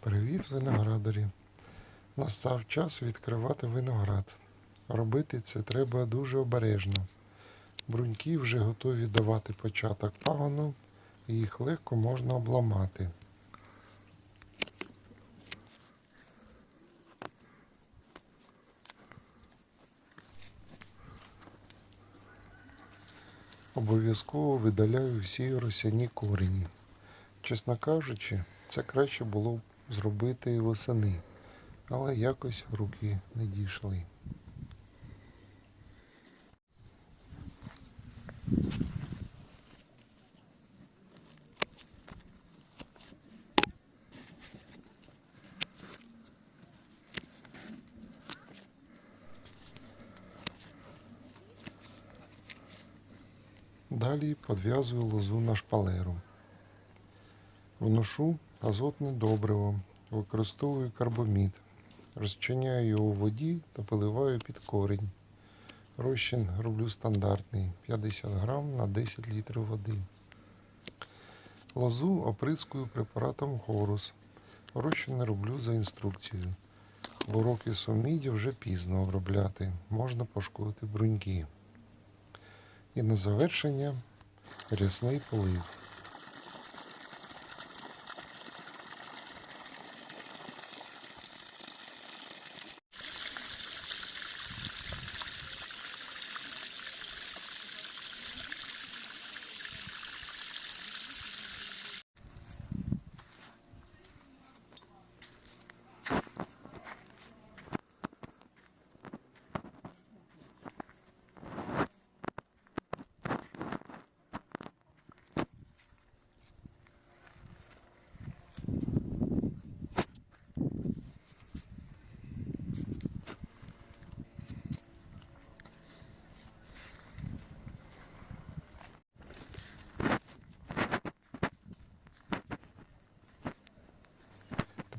Привіт, виноградарі! Настав час відкривати виноград. Робити це треба дуже обережно. Бруньки вже готові давати початок пагону, і їх легко можна обламати. Обов'язково видаляю всі росяні корені. Чесно кажучи, це краще було б зробити восени, але якось руки не дійшли. Далі підв'язую лозу на шпалеру. Вношу азотне добриво, використовую карбомід, розчиняю його у воді та поливаю під корінь. Розчин роблю стандартний 50 грам на 10 літрів води. Лозу оприскую препаратом Хорус. Розчин роблю за інструкцією. Хлорок і соміді вже пізно обробляти, можна пошкодити бруньки. І на завершення рясний полив.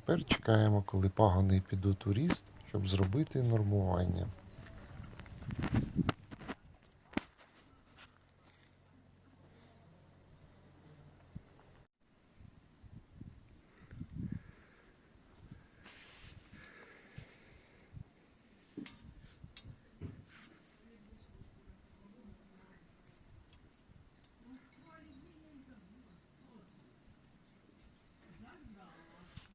Тепер чекаємо, коли пагони підуть у ріст, щоб зробити нормування.